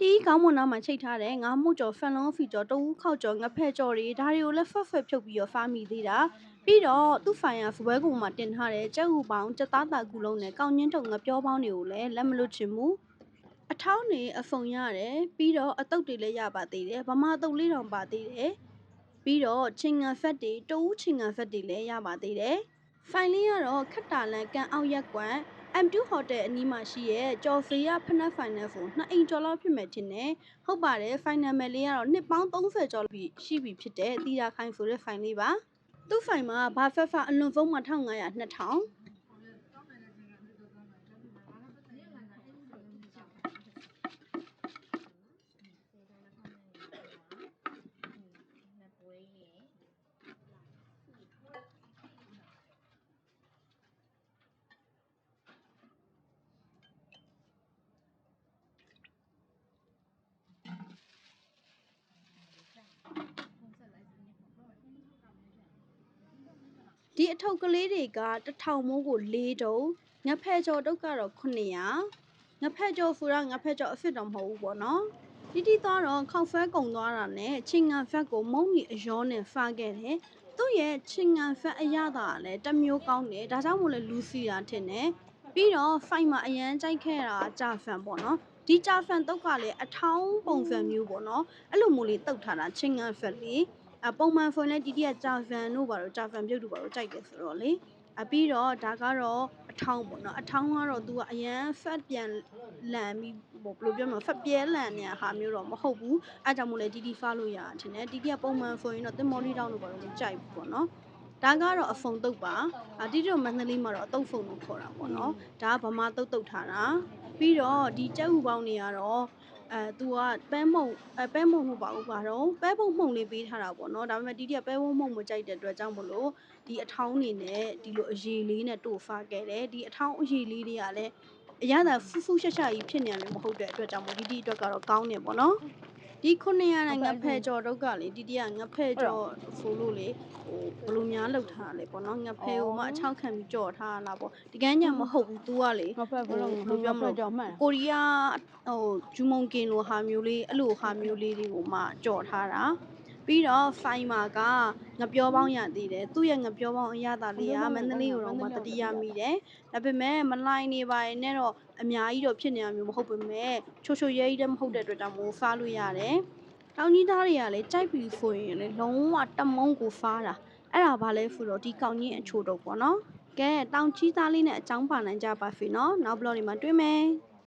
တီးခေါင်းမွန်နာမှာချိတ်ထားတဲ့ငါးမှုကြော်ဖန်လုံးဖီကြော်တဝူးခောက်ကြော်ငဖက်ကြော်တွေဒါတွေကိုလည်းဖက်ဖက်ဖြုတ်ပြီးတော့ဖားမိသေးတာပြီးတော့သူ့ဖိုင်ယာစပွဲကူမှာတင်ထားတဲ့ကြက်ဥပေါင်းကြက်သားတာကူလုံးနဲ့ကောင်းညင်းထုံငပြောပေါင်းတွေကိုလည်းလက်မလွတ်ချင်ဘူးအထောင်းနေအဖုံရတယ်ပြီးတော့အတုတ်တွေလည်းရပါသေးတယ်ဗမာတုတ်လေးတောင်ပါသေးတယ်ပြီးတော့ချင်းငံဖက်တွေတဝူးချင်းငံဖက်တွေလည်းရပါသေးတယ်ဖိုင်လေးကတော့ခက်တာလန်ကန်အောက်ရက်ကွမ် M2 Hotel အနီးမှာရှိရဲ့ကျော်ဖေးရဖနက် Final ဖုန်းနှစ်အိမ်ကျော်လောက်ဖြစ်မယ်ထင်တယ်။ဟုတ်ပါတယ် Final မယ်လေးကတော့နှစ်ပေါင်း30ကျော်ပြီရှိပြီဖြစ်တဲ့တီတာခိုင်ဆိုတဲ့ file လေးပါ။သူ့ file မှာဘာဖက်ဖအလွန်ဖုန်းမှာ1500 2000 ဒီအထုပ်ကလေးတွေကတစ်ထောင်မိုးကို၄တုံးငဖဲကျော်တုတ်ကတော့900ငဖဲကျော်ဖူရငဖဲကျော်အစ်စ်တော့မဟုတ်ဘူးပေါ့နော်တီတီသွားတော့ခောက်ဖဲကုံသွားတာနဲ့ချင်းငံဖက်ကိုမုံကြီးအယောနဲ့ဖားခဲ့တယ်သူ့ရဲ့ချင်းငံဖက်အရသာကလည်းတစ်မျိုးကောင်းတယ်ဒါကြောင့်မို့လဲလူစီတာထင်တယ်ပြီးတော့ဖိုင်မှာအရန်ကြိုက်ခဲ့တာကြာဖန်ပေါ့နော်ဒီကြာဖန်တုတ်ကလည်းအထောင်းပုံဖန်မျိုးပေါ့နော်အဲ့လိုမျိုးလေးတုတ်ထားတာချင်းငံဖက်လေး အပုံမှန်ဖုန်းနဲ့တီတီကကြာဖန်တို့ဘာလို့ကြာဖန်ပြုတ်တို့ဘာလို့ကြိုက်တယ်ဆိုတော့လေအပြီးတော့ဒါကတော့အထောင်းပေါ့နော်အထောင်းကတော့ तू ကအရန် fat ပြန်လန်ပြီးဘယ်လိုပြောမလဲ fat ပြဲလန်နေတဲ့ဟာမျိုးတော့မဟုတ်ဘူးအဲကြောင့်မို့လဲတီတီဖားလို့ရတာထင်တယ်တီတီကပုံမှန်ဖုန်းရင်တော့တင်မော်လီတောင်းတို့ဘာလို့မကြိုက်ဘူးပေါ့နော်ဒါကတော့အဖုံတုတ်ပါအတီတို့မန္တလေးမှာတော့အတုတ်ဖုံလို့ခေါ်တာပေါ့နော်ဒါကဗမာတုတ်တုတ်ထားတာပြီးတော့ဒီကြက်ဥပေါင်းတွေကတော့ အဲ तू ကပဲမုံအဲပဲမုံမဟုတ်ပါဘူးပါတော့ပဲပုံမှုံလေးပေးထားတာပေါ့နော်ဒါပေမဲ့တီတီကပဲပုံမှုံမကြိုက်တဲ့အတွက်ကြောင့်မလို့ဒီအထောင်းနေနဲ့ဒီလိုအရေလေးနဲ့တို့ဖားခဲ့တယ်ဒီအထောင်းအရေလေးတွေကလည်းအရသာဖူးဖူးရှက်ရှက်ကြီးဖြစ်နေတယ်မဟုတ်တဲ့အတွက်ကြောင့်မို့ဒီဒီအတွက်ကတော့ကောင်းနေပေါ့နော် ဒီခုနှစ်ရတဲ့ငဖဲကြော်တော့ကလေဒီတီကငဖဲကြော်ဆိုလို့လေဟိုဘယ်လိုများလောက်ထားတာလဲပေါ့နော်ငဖဲဟိုမှအချောက်ခံပြီးကြော်ထားတာလားပေါ့ဒီကန်းညာမဟုတ်ဘူး तू ကလေငါဖက်ဘလုံးဘလုံးပြောကြောင်မှန်ကိုရီးယားဟိုဂျူမုံကင်လိုဟာမျိုးလေးအဲ့လိုဟာမျိုးလေးတွေကိုမှကြော်ထားတာ ပြီးတော့ဖိုင်မာကငပြောပေါင်းရသေးတယ်သူ့ရဲ့ငပြောပေါင်းအရသာလေးကမန္တလေးကိုတော့မှတတိယမိတယ်ဒါပေမဲ့မလိုင်းနေပါရင်နဲ့တော့အများကြီးတော့ဖြစ်နေတာမျိုးမဟုတ်ပေမဲ့ချိုချိုရဲကြီးတည်းမဟုတ်တဲ့အတွက်တောင်မို့ဖားလို့ရတယ်တောင်ကြီးသားတွေကလည်းကြိုက်ပြီဆိုရင်လေလုံးဝတမုံကိုဖားတာအဲ့ဒါဘာလဲဆိုတော့ဒီကောင်ကြီးအချိုတော့ပေါ့နော်ကဲတောင်ကြီးသားလေးနဲ့အကြောင်းပါနိုင်ကြပါဖေနော်နောက်ဘလော့ဒီမှာတွေ့မယ်